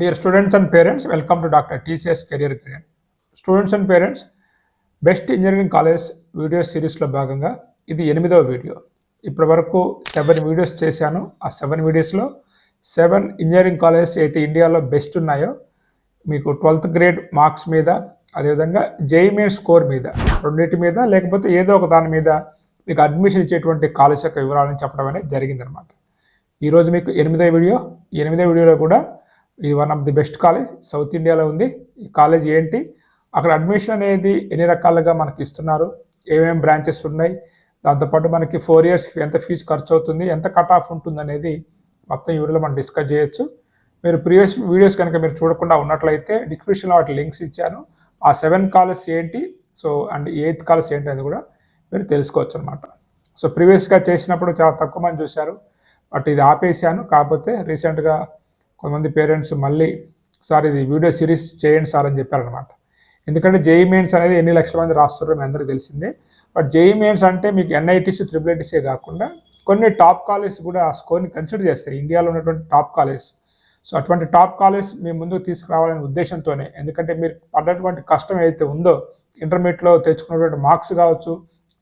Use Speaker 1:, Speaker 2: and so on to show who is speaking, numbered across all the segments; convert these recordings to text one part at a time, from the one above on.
Speaker 1: Dear students and parents welcome to doctor TCS career guide students and parents best engineering college video సిరీస్లో భాగంగా ఇది ఎనిమిదవ video ఇప్పటి వరకు సెవెన్ వీడియోస్ చేశాను. ఆ సెవెన్ వీడియోస్లో సెవెన్ ఇంజనీరింగ్ కాలేజెస్ అయితే ఇండియాలో బెస్ట్ ఉన్నాయో మీకు ట్వెల్త్ గ్రేడ్ మార్క్స్ మీద అదేవిధంగా జేఈమెయిన్ స్కోర్ మీద రెండింటి మీద లేకపోతే ఏదో ఒక దాని మీద మీకు అడ్మిషన్ ఇచ్చేటువంటి కాలేజ్ యొక్క వివరాలను చెప్పడం అనేది జరిగిందనమాట ఈరోజు మీకు ఎనిమిదో వీడియో ఈ ఎనిమిదో వీడియోలో కూడా ఇది one of the best college south ఇండియాలో ఉంది. ఈ కాలేజ్ ఏంటి? అక్కడ అడ్మిషన్ అనేది ఎన్ని రకాలుగా మనకి ఇస్తున్నారు? ఏమేమి బ్రాంచెస్ ఉన్నాయి? దాంతోపాటు మనకి ఫోర్ ఇయర్స్కి ఎంత ఫీజు ఖర్చు అవుతుంది? ఎంత కట్ ఆఫ్ ఉంటుంది అనేది మొత్తం ఈ వీడియోలో మనం డిస్కస్ చేయొచ్చు. మీరు ప్రీవియస్ వీడియోస్ కనుక మీరు చూడకుండా ఉన్నట్లయితే డిస్క్రిప్షన్లో వాటి లింక్స్ ఇచ్చాను. ఆ సెవెన్ కాలేజ్ ఏంటి? సో అండ్ ఎయిత్ కాలేజ్ ఏంటి అది కూడా మీరు తెలుసుకోవచ్చు అనమాట సో ప్రీవియస్గా చేసినప్పుడు చాలా తక్కువ మంది చూశారు. బట్ ఇది ఆపేసాను. కాకపోతే రీసెంట్గా కొంతమంది పేరెంట్స్ మళ్ళీ సార్ ఇది వీడియో సిరీస్ చేయండి సార్ అని చెప్పారనమాట ఎందుకంటే జేఈ మెయిన్స్ అనేది ఎన్ని లక్షల మంది రాస్తున్నారో మీ అందరికీ తెలిసిందే. బట్ జేఈ మెయిన్స్ అంటే మీకు ఎన్ఐటీస్ త్రిబుల్ ఐటీసే కాకుండా కొన్ని టాప్ కాలేజ్ కూడా ఆ స్కోర్ని కన్సిడర్ చేస్తాయి. ఇండియాలో ఉన్నటువంటి టాప్ కాలేజ్ సో అటువంటి టాప్ కాలేజ్ మీ ముందుకు తీసుకురావాలనే ఉద్దేశంతోనే. ఎందుకంటే మీరు పడ్డటువంటి కష్టం ఏదైతే ఉందో ఇంటర్మీడియట్లో తెచ్చుకున్నటువంటి మార్క్స్ కావచ్చు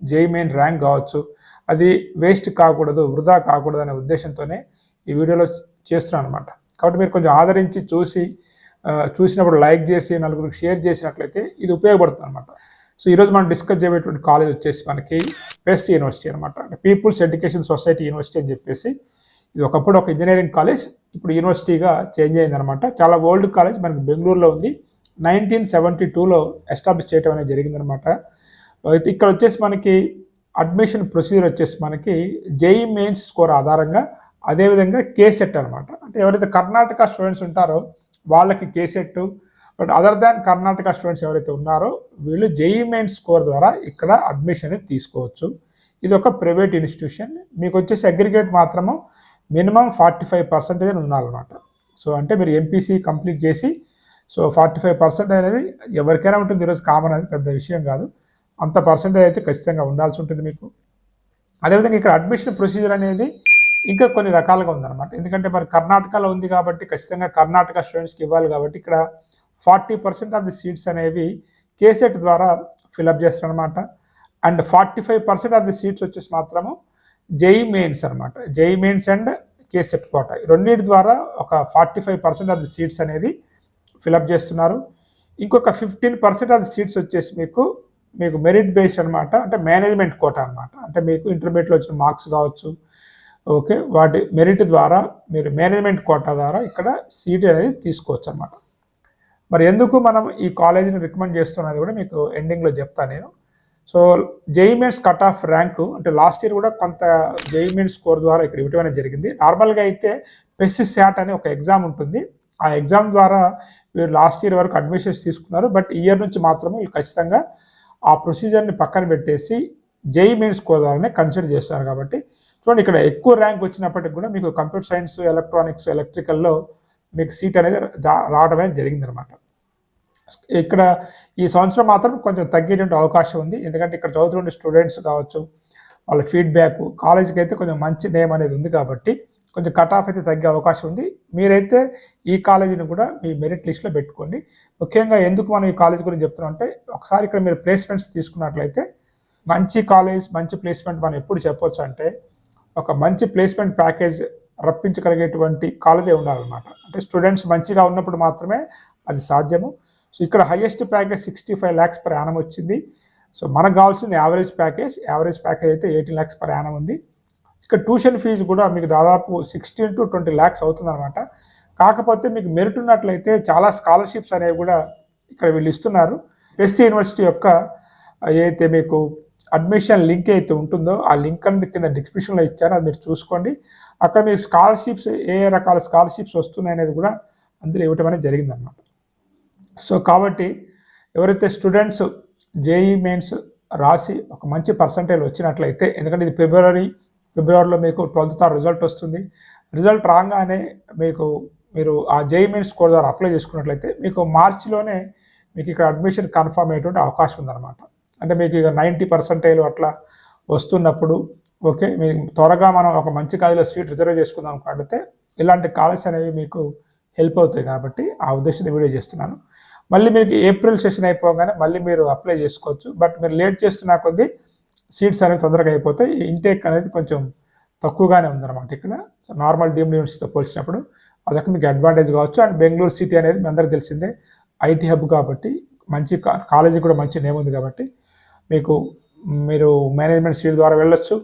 Speaker 1: జేఈ మెయిన్ ర్యాంక్ కావచ్చు అది వేస్ట్ కాకూడదు వృధా కాకూడదు అనే ఉద్దేశంతోనే ఈ వీడియోలో చేస్తున్నాను అనమాట కాబట్టి మీరు కొంచెం ఆదరించి చూసి చూసినప్పుడు లైక్ చేసి నలుగురికి షేర్ చేసినట్లయితే ఇది ఉపయోగపడుతుంది అనమాట సో ఈరోజు మనం డిస్కస్ చేయబోయేటువంటి కాలేజ్ వచ్చేసి మనకి పెస్ యూనివర్సిటీ అనమాట అంటే పీపుల్స్ ఎడ్యుకేషన్ సొసైటీ యూనివర్సిటీ అని చెప్పేసి ఇది ఒకప్పుడు ఒక ఇంజనీరింగ్ కాలేజ్ ఇప్పుడు యూనివర్సిటీగా చేంజ్ అయిందనమాట చాలా ఓల్డ్ కాలేజ్ మనకి బెంగళూరులో ఉంది. నైన్టీన్ సెవెంటీ టూలో ఎస్టాబ్లిష్ చేయడం అనేది జరిగిందనమాట అయితే ఇక్కడ వచ్చేసి మనకి అడ్మిషన్ ప్రొసీజర్ వచ్చేసి మనకి జేఈ మెయిన్స్ స్కోర్ ఆధారంగా అదేవిధంగా కేసెట్ అనమాట అంటే ఎవరైతే కర్ణాటక స్టూడెంట్స్ ఉంటారో వాళ్ళకి KCET but other than Karnataka students ఎవరైతే ఉన్నారో వీళ్ళు జేఈ మెయిన్ స్కోర్ ద్వారా ఇక్కడ అడ్మిషన్ అనేది తీసుకోవచ్చు. ఇది ఒక ప్రైవేట్ ఇన్స్టిట్యూషన్. మీకు వచ్చేసి అగ్రిగేట్ మాత్రము మినిమం ఫార్టీ ఫైవ్ పర్సెంటేజ్ ఉన్నారనమాట సో అంటే మీరు ఎంపీసీ కంప్లీట్ చేసి సో ఫార్టీ ఫైవ్ పర్సెంట్ అనేది ఎవరికైనా ఉంటుంది. ఈరోజు కామన్ అనేది పెద్ద విషయం కాదు. అంత పర్సెంటేజ్ అయితే ఖచ్చితంగా ఉండాల్సి ఉంటుంది మీకు. అదేవిధంగా ఇక్కడ అడ్మిషన్ ప్రొసీజర్ అనేది ఇంకా కొన్ని రకాలుగా ఉందన్నమాట. ఎందుకంటే మరి కర్ణాటకలో ఉంది కాబట్టి ఖచ్చితంగా కర్ణాటక స్టూడెంట్స్కి ఇవ్వాలి కాబట్టి ఇక్కడ forty percent of the seats అనేవి కేసెట్ ద్వారా ఫిలప్ చేస్తారనమాట and forty five percent of the seats వచ్చేసి మాత్రము జై మెయిన్స్ అనమాట జై మెయిన్స్ అండ్ కేసెట్ కోట. ఈ రెండింటి ద్వారా ఒక forty five percent of the seats అనేది ఫిలప్ చేస్తున్నారు. ఇంకొక fifteen percent of the seats వచ్చేసి మీకు మీకు మెరిట్ బేస్డ్ అనమాట అంటే మేనేజ్మెంట్ కోట అనమాట అంటే మీకు ఇంటర్మీడియట్లో వచ్చిన మార్క్స్ కావచ్చు ఓకే వాటి మెరిట్ ద్వారా మీరు మేనేజ్మెంట్ కోటా ద్వారా ఇక్కడ సీట్ అనేది తీసుకోవచ్చు అనమాట మరి ఎందుకు మనం ఈ కాలేజీని రికమెండ్ చేస్తున్నది కూడా మీకు ఎండింగ్లో చెప్తాను నేను. So JEE mains cut off rank అంటే లాస్ట్ ఇయర్ కూడా కొంత జేఈమెన్ స్కోర్ ద్వారా ఇక్కడ ఇవ్వడం జరిగింది. నార్మల్గా అయితే పెస్సి శాట్ అనే ఒక ఎగ్జామ్ ఉంటుంది. ఆ ఎగ్జామ్ ద్వారా వీరు లాస్ట్ ఇయర్ వరకు అడ్మిషన్స్ తీసుకున్నారు. బట్ ఇయర్ నుంచి మాత్రమే వీళ్ళు ఖచ్చితంగా ఆ ప్రొసీజర్ని పక్కన పెట్టేసి జేఈ మెయిన్ స్కోర్ ద్వారానే కన్సిడర్ చేస్తారు కాబట్టి చూడండి ఇక్కడ ఎక్కువ ర్యాంక్ వచ్చినప్పటికి కూడా మీకు కంప్యూటర్ సైన్స్ ఎలక్ట్రానిక్స్ ఎలక్ట్రికల్లో మీకు సీట్ అనేది రావడం అనేది జరిగిందనమాట ఇక్కడ ఈ సంవత్సరం మాత్రం కొంచెం తగ్గేటువంటి అవకాశం ఉంది. ఎందుకంటే ఇక్కడ చదువుతున్న స్టూడెంట్స్ కావచ్చు వాళ్ళ ఫీడ్బ్యాక్ కాలేజీకి అయితే కొంచెం మంచి నేమ్ అనేది ఉంది కాబట్టి కొంచెం కట్ ఆఫ్ అయితే తగ్గే అవకాశం ఉంది. మీరైతే ఈ కాలేజీని కూడా మీ మెరిట్ లిస్ట్లో పెట్టుకోండి. ముఖ్యంగా ఎందుకు మనం ఈ కాలేజ్ గురించి చెప్తున్నాం అంటే ఒకసారి ఇక్కడ మీరు ప్లేస్మెంట్స్ తీసుకున్నట్లయితే మంచి కాలేజ్ మంచి ప్లేస్మెంట్ మనం ఎప్పుడు చెప్పొచ్చు అంటే ఒక మంచి ప్లేస్మెంట్ ప్యాకేజ్ రప్పించగలిగేటువంటి కాలేజే ఉండాలన్నమాట. అంటే స్టూడెంట్స్ మంచిగా ఉన్నప్పుడు మాత్రమే అది సాధ్యము. సో ఇక్కడ highest package sixty five lakhs per annum వచ్చింది. సో మనకు కావాల్సింది యావరేజ్ ప్యాకేజ్ యావరేజ్ ప్యాకేజ్ అయితే ఎయిటీన్ ల్యాక్స్ పర్ యానం ఉంది. ఇక్కడ ట్యూషన్ ఫీజు కూడా మీకు దాదాపు సిక్స్టీన్ టు ట్వంటీ ల్యాక్స్ అవుతుందన్నమాట. కాకపోతే మీకు మెరిట్ ఉన్నట్లయితే చాలా స్కాలర్షిప్స్ అనేవి కూడా ఇక్కడ వీళ్ళు ఇస్తున్నారు. ఎస్సీ యూనివర్సిటీ యొక్క ఏదైతే మీకు అడ్మిషన్ లింక్ అయితే ఉంటుందో ఆ లింక్ అనేది కింద డిస్క్రిప్షన్లో ఇచ్చారో అది మీరు చూసుకోండి. అక్కడ మీరు స్కాలర్షిప్స్ ఏ ఏ రకాల స్కాలర్షిప్స్ వస్తున్నాయి అనేది కూడా అందులో ఇవ్వటం అనేది జరిగిందన్నమాట. సో కాబట్టి ఎవరైతే స్టూడెంట్స్ జేఈ మెయిన్స్ రాసి ఒక మంచి పర్సంటేజ్ వచ్చినట్లయితే ఎందుకంటే ఇది ఫిబ్రవరి ఫిబ్రవరిలో మీకు ట్వెల్త్ తారీఖు రిజల్ట్ వస్తుంది. రిజల్ట్ రాగానే మీకు మీరు ఆ జేఈ మెయిన్స్ స్కోర్ ద్వారా అప్లై చేసుకున్నట్లయితే మీకు మార్చిలోనే మీకు ఇక్కడ అడ్మిషన్ కన్ఫర్మ్ అయ్యేటువంటి అవకాశం ఉందన్నమాట. అంటే మీకు ఇక నైంటీ పర్సెంటేజ్ అట్లా వస్తున్నప్పుడు ఓకే మీకు త్వరగా మనం ఒక మంచి కాలేజీలో సీట్ రిజర్వ్ చేసుకుందాం కాబట్టి ఇలాంటి కాలేజ్ అనేవి మీకు హెల్ప్ అవుతాయి కాబట్టి ఆ ఉద్దేశంతో వీడియో చేస్తున్నాను. మళ్ళీ మీకు ఏప్రిల్ సెషన్ అయిపోగానే మళ్ళీ మీరు అప్లై చేసుకోవచ్చు. బట్ మీరు లేట్ చేస్తున్న కొద్దీ సీట్స్ అనేవి తొందరగా అయిపోతాయి. ఇంటేక్ అనేది కొంచెం తక్కువగానే ఉందన్నమాట ఇక్కడ. నార్మల్ డీమ్డ్ యూనివర్సిటీతో పోల్చినప్పుడు అదొక మీకు అడ్వాంటేజ్ కావచ్చు. అండ్ బెంగళూరు సిటీ అనేది మీ అందరికీ తెలిసిందే ఐటీ హబ్ కాబట్టి మంచి కాలేజీ కూడా మంచి నేమ్ ఉంది కాబట్టి మీకు మీరు మేనేజ్మెంట్ సీట్ ద్వారా వెళ్ళొచ్చు.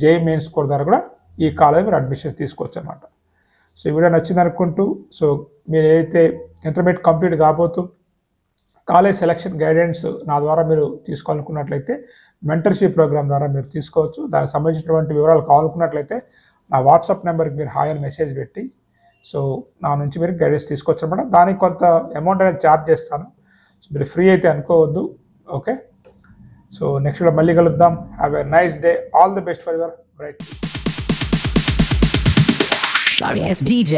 Speaker 1: జే మెయిన్ స్కోర్ ద్వారా కూడా ఈ కాలేజ్ మీరు అడ్మిషన్ తీసుకోవచ్చు అనమాట సో ఈ వీడియో నచ్చింది అనుకుంటూ సో మీరు ఏదైతే ఇంటర్మీడియట్ కంప్లీట్ కాబోతూ కాలేజ్ సెలక్షన్ గైడెన్స్ నా ద్వారా మీరు తీసుకోవాలనుకున్నట్లయితే మెంటర్షిప్ ప్రోగ్రామ్ ద్వారా మీరు తీసుకోవచ్చు. దానికి సంబంధించినటువంటి వివరాలు కావాలనుకున్నట్లయితే నా వాట్సాప్ నెంబర్కి మీరు హాయ్ అని మెసేజ్ పెట్టి సో నా నుంచి మీరు గైడెన్స్ తీసుకోవచ్చు అనమాట దానికి కొంత అమౌంట్ అనేది ఛార్జ్ చేస్తాను. సో మీరు ఫ్రీ అయితే అనుకోవద్దు. ఓకే? సో నెక్స్ట్ మళ్ళీ కలుద్దాం. Have a nice day all the best for your bright
Speaker 2: Sorry ass DJ.